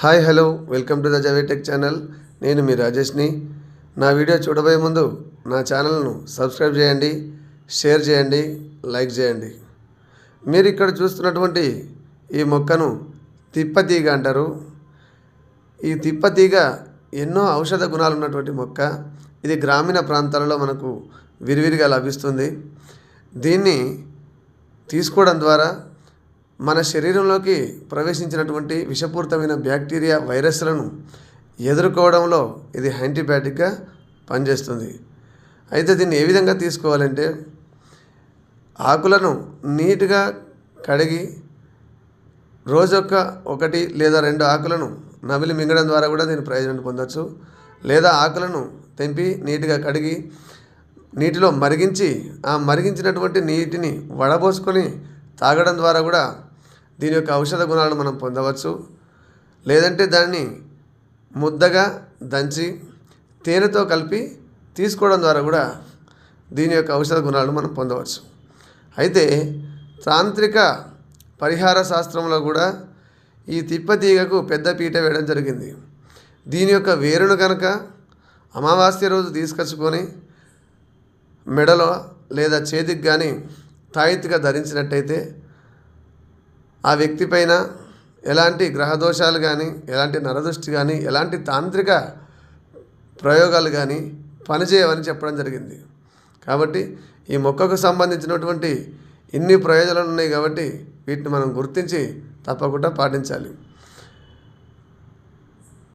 Hi hello. Welcome to the Javetech channel. నేను మీ రాజేష్ని. నా వీడియో చూడబోయే ముందు నా ఛానల్ను సబ్స్క్రైబ్ చేయండి షేర్ చేయండి లైక్ చేయండి. మీరు ఇక్కడ చూస్తున్నటువంటి ఈ మొక్కను తిప్పతీగ అంటారు. ఈ తిప్పతీగ ఎన్నో ఔషధ గుణాలు ఉన్నటువంటి మొక్క. ఇది గ్రామీణ ప్రాంతాలలో మనకు విరివిరిగా లభిస్తుంది. దీన్ని తీసుకోవడం ద్వారా మన శరీరంలోకి ప్రవేశించినటువంటి విషపూరితమైన బ్యాక్టీరియా వైరస్లను ఎదుర్కోవడంలో ఇది యాంటీబయాటిక్గా పనిచేస్తుంది. అయితే దీన్ని ఏ విధంగా తీసుకోవాలంటే ఆకులను నీట్గా కడిగి రోజొక్క ఒకటి లేదా రెండు ఆకులను నమిలి మింగడం ద్వారా కూడా దీని ప్రయోజనం పొందవచ్చు లేదా ఆకులను తెంపి నీట్గా కడిగి నీటిలో మరిగించి ఆ మరిగించినటువంటి నీటిని వడబోసుకొని తాగడం ద్వారా కూడా దీని యొక్క ఔషధ గుణాలను మనం పొందవచ్చు. లేదంటే దాన్ని ముద్దగా దంచి తేనెతో కలిపి తీసుకోవడం ద్వారా కూడా దీని యొక్క ఔషధ గుణాలను మనం పొందవచ్చు. అయితే తాంత్రిక పరిహార శాస్త్రంలో కూడా ఈ తిప్పతీగకు పెద్ద పీట వేయడం జరిగింది. దీని యొక్క వేరును కనుక అమావాస్య రోజు తీసుకొచ్చుకొని మెడలో లేదా చేతికి కానీ తాయిత్గా ధరించినట్టయితే ఆ వ్యక్తి పైన ఎలాంటి గ్రహదోషాలు కానీ ఎలాంటి నరదృష్టి కానీ ఎలాంటి తాంత్రిక ప్రయోగాలు కానీ పనిచేయవని చెప్పడం జరిగింది. కాబట్టి ఈ మొక్కకు సంబంధించినటువంటి ఇన్ని ప్రయోజనాలు ఉన్నాయి కాబట్టి వీటిని మనం గుర్తించి తప్పకుండా పాటించాలి.